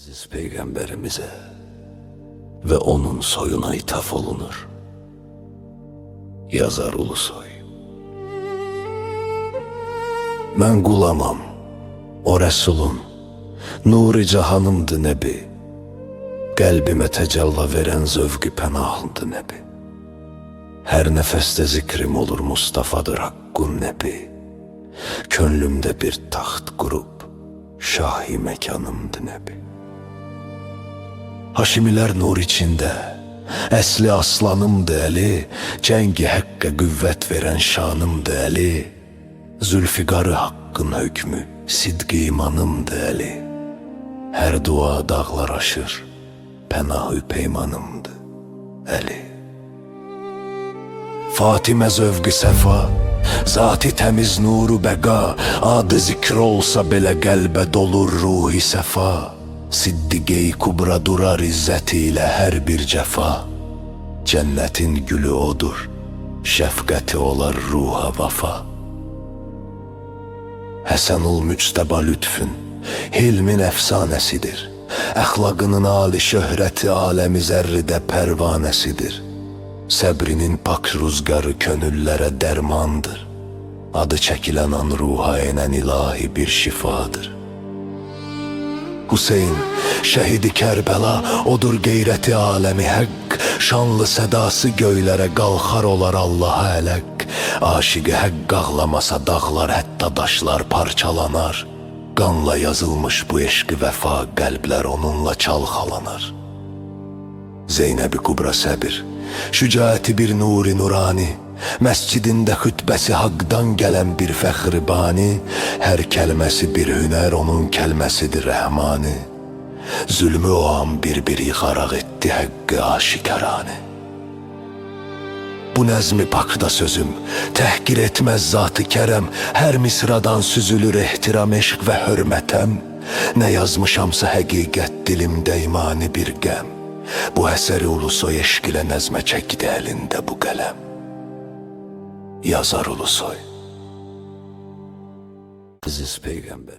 Aziz peygamberimize ve onun soyuna ithaf olunur. Yazar Ulusoy. Ben gulamam, o Resulun, nuri cahanımdı nebi. Kalbime tecalla veren zövgü penahımdı nebi. Her nefeste zikrim olur Mustafa'dır hakkun nebi. Könlümde bir taht kurup, şahi mekanımdı nebi. Haşimilər nur içində, əsli aslanımdı əli, Cəngi həqqə qüvvət verən şanımdı əli, Zülfiqarı haqqın hökmü, sidqi imanımdı əli, Hər dua dağlar aşır, pənahü peymanımdı əli. Fatimə zövqü səfa, Zati təmiz nuru bəqa, adı zikr olsa belə qəlbə dolur ruhi səfa. Siddiqey kubra durar izzetiyle her bir cefa. Cennetin gülü odur, şefkati olar ruha vafa. Həsənul müctəba lütfün, hilmin efsanesidir. Əxlaqının ali şöhrəti aləmi zərridə pərvanəsidir. Səbrinin pak rüzgarı könüllərə dərmandır. Adı çəkilən an ruha enən ilahi bir şifadır. Hüseyin, şəhidi Kərbəla, odur qeyrəti aləmi həqq, şanlı sədası göylərə qalxar olar Allaha ələq. Aşiqi həqq ağlamasa dağlar, hətta daşlar parçalanar. Qanla yazılmış bu eşqi vəfa, qəlblər onunla çalxalanar. Zeynəbi Kubra səbir, şücaəti bir nuri nurani, Məscidində xütbəsi haqdan gələn bir fəxri bani, hər kəlməsi bir hünər, onun kəlməsidir rəhmani. Zülmü o an bir-bir yıxaraq etdi həqqi aşikarani. Bu nəzmi pakda sözüm, təhqir etməz zatı kərəm, hər misradan süzülür ehtiram, eşq və hörmətəm. Nə yazmışamsa həqiqət dilimdə imani bir qəm. Bu əsəri ulusoy eşq ilə nəzmə çəkdi əlində bu qələm. Yazar Ulusoy. Aziz Peygamber.